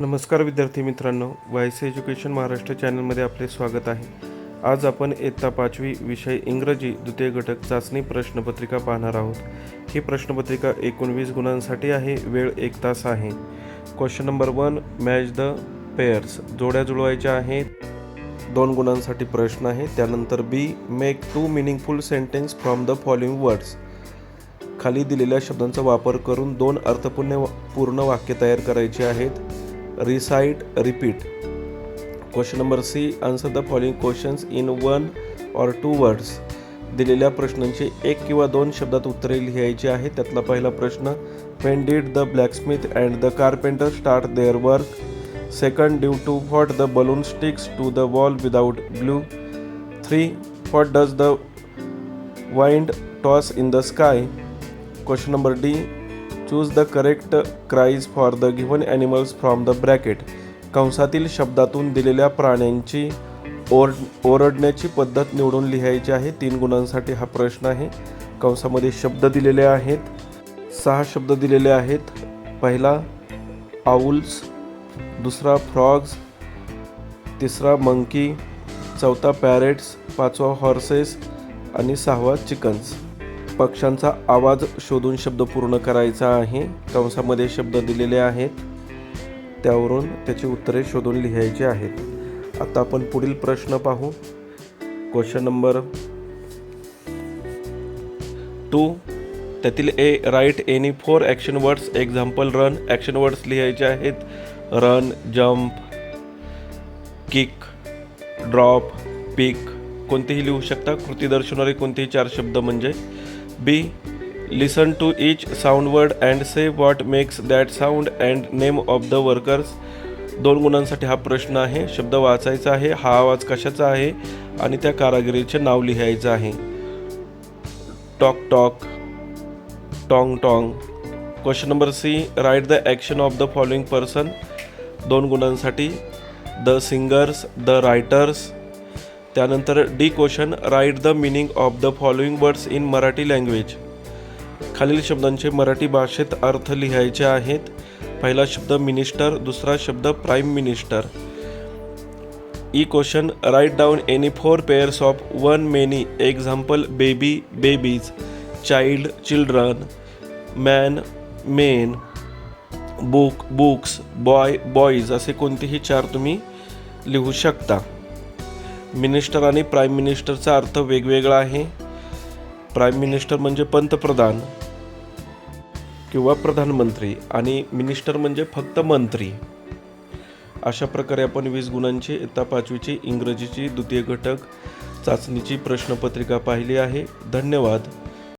नमस्कार विद्यार्थी मित्रांनो वायस एज्युकेशन महाराष्ट्र चॅनलमध्ये आपले स्वागत आहे. आज आपण इयत्ता पाचवी विषय इंग्रजी द्वितीय घटक चाचणी प्रश्नपत्रिका पाहणार आहोत. ही प्रश्नपत्रिका एकोणवीस गुणांसाठी आहे वेळ एक तास आहे. Question number one match the pairs जोड्या जुळवायच्या आहेत. दोन गुणांसाठी प्रश्न आहे. त्यानंतर B make two meaningful sentence from the following words खाली दिलेल्या शब्दांचा वापर करून दोन अर्थपूर्ण पूर्ण वाक्य तयार करायची आहेत. Recite repeat question number C answer the following questions in one or two words दिलेल्या प्रश्नांची एक किंवा दोन शब्दात उत्तरे लिहायची आहेत त्यातला पहिला प्रश्न when did the blacksmith and the carpenter start their work second due to what the balloon sticks to the wall without glue three what does the wind toss in the sky question number D choose the correct cries for the given animals from the bracket कंसातील शब्दातून दिलेल्या प्राण्यांची or ओरडण्याची पद्धत निवडून लिहायची आहे. तीन गुणांसाठी हा प्रश्न आहे. कंसामध्ये शब्द दिलेले आहेत. सहा शब्द दिलेले आहेत. पहिला आऊल्स दुसरा फ्रॉग्स तिसरा मंकी चौथा पॅरेट्स पाचवा हॉर्सेस आणि सहावा चिकन्स पक्ष्यांचा आवाज शोधून शब्द पूर्ण करायचा आहे. कंसामध्ये शब्द दिलेले आहेत. त्यावरून त्याची उत्तरे शोधून लिहायची आहेत. आता आपण पुढील प्रश्न पाहू. क्वेश्चन नंबर टू त्यातील A write any four action words example run action words लिहायचे आहेत. Run jump kick drop pick कोणतेही लिहू शकता. कृती दर्शवणारे कोणतेही चार शब्द म्हणजे B listen to each sound word and say what makes that sound and name of the workers दोन गुणांसाठी हा प्रश्न आहे. शब्द वाचायचा आहे हा आवाज कशाचा आहे आणि त्या कारागिरीचे नाव लिहायचं आहे. टॉक टॉक टॉंग tong. Question number C write the action of the following person दोन गुणांसाठी द सिंगर्स द रायटर्स त्यानंतर D question write the meaning of the following words in Marathi language. खालील शब्दांचे मराठी भाषेत अर्थ लिहायचे आहेत. पहिला शब्द मिनिस्टर दुसरा शब्द prime minister. E question write down any four pairs of one many example baby babies child children man men book books boy boys असे कोणतेही चार तुम्ही लिहू शकता. मिनिस्टर आणि प्राईम मिनिस्टरचा अर्थ वेगवेगळा आहे. प्राईम मिनिस्टर म्हणजे पंतप्रधान किंवा प्रधानमंत्री आणि मिनिस्टर म्हणजे फक्त मंत्री. अशा प्रकारे आपण वीस गुणांची इयत्ता पाचवीची इंग्रजीची द्वितीय घटक चाचणीची प्रश्नपत्रिका पाहिली आहे. धन्यवाद.